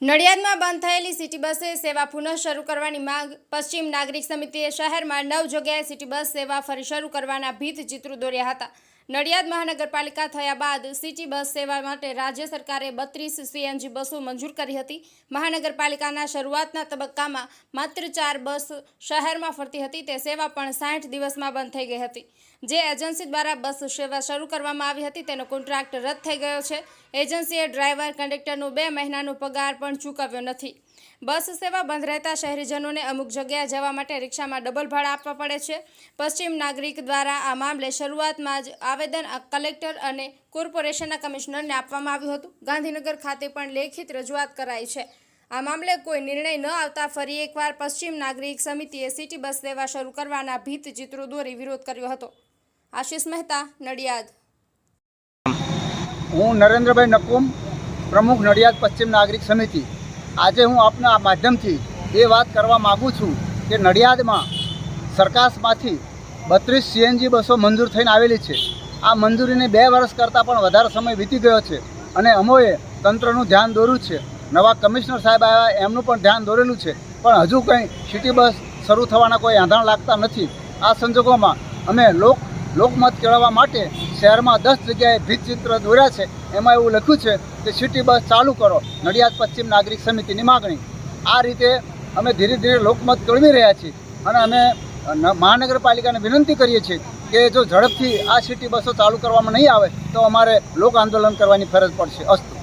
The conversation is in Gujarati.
નડિયાદમાં બંધ થયેલી સિટી બસે સેવા પુનઃ શરૂ કરવાની માંગ પશ્ચિમ નાગરિક સમિતિએ શહેરમાં નવ જગ્યાએ સિટી બસ સેવા ફરી શરૂ કરવાના ભીત ચિત્રો દોર્યા હતા. નડિયાદ મહાનગરપાલિકા થયા બાદ સિટી બસ સેવા માટે રાજ્ય સરકારે બત્રીસ સીએનજી બસો મંજૂર કરી હતી. મહાનગરપાલિકાના શરૂઆતના તબક્કામાં માત્ર ચાર બસ શહેરમાં ફરતી હતી. તે સેવા પણ સાઠ દિવસમાં બંધ થઈ ગઈ હતી. જે એજન્સી દ્વારા બસ સેવા શરૂ કરવામાં આવી હતી, તેનો કોન્ટ્રાક્ટ રદ થઈ ગયો છે. એજન્સીએ ડ્રાઈવર કંડક્ટરનું બે મહિનાનો પગાર પણ ચૂકવ્યો નથી. બસ સેવા બંધ રહેતા શહેરીજનોને અમુક જગ્યાએ જવા માટે રિક્ષામાં ડબલ ભાડા આપવા પડે છે. પશ્ચિમ નાગરિક દ્વારા આ મામલે શરૂઆતમાં જ આવેદન કલેક્ટર અને કોર્પોરેશનના કમિશનરને આપવામાં આવ્યું હતું. ગાંધીનગર ખાતે પણ લેખિત રજૂઆત કરાઈ છે. આ મામલે કોઈ નિર્ણય ન આવતા ફરી એકવાર પશ્ચિમ નાગરિક સમિતિએ સિટી બસ સેવા શરૂ કરવાના ભીત ચિત્રો દોરી વિરોધ કર્યો હતો. આશિષ મહેતા, નડિયાદ. હું નરેન્દ્રભાઈ નકુમ, પ્રમુખ નડિયાદ પશ્ચિમ નાગરિક સમિતિ. આજે હું આપના માધ્યમથી એ વાત કરવા માગું છું કે નડિયાદમાં સરકારમાંથી બત્રીસ સીએનજી બસો મંજૂર થઈને આવેલી છે. આ મંજૂરીને બે વર્ષ કરતાં પણ વધારે સમય વીતી ગયો છે અને અમોએ તંત્રનું ધ્યાન દોર્યું છે. નવા કમિશનર સાહેબ આવ્યા, એમનું પણ ધ્યાન દોરેલું છે. પણ હજુ કંઈ સિટી બસ શરૂ થવાના કોઈ આંધાણ લાગતા નથી. આ સંજોગોમાં અમે લોક લોકમત કેળવવા માટે શહેરમાં દસ જગ્યાએ ભીતચિત્ર દોર્યા છે. એમાં એવું લખ્યું છે કે સિટી બસ ચાલુ કરો. નડિયાદ પશ્ચિમ નાગરિક સમિતિની માગણી. આ રીતે અમે ધીરે ધીરે લોકમત કેળવી રહ્યા છીએ અને અમે મહાનગરપાલિકાને વિનંતી કરીએ છીએ કે જો ઝડપથી આ સિટી બસો ચાલુ કરવામાં નહીં આવે તો અમારે લોક આંદોલન કરવાની ફરજ પડશે. અસ્તુ.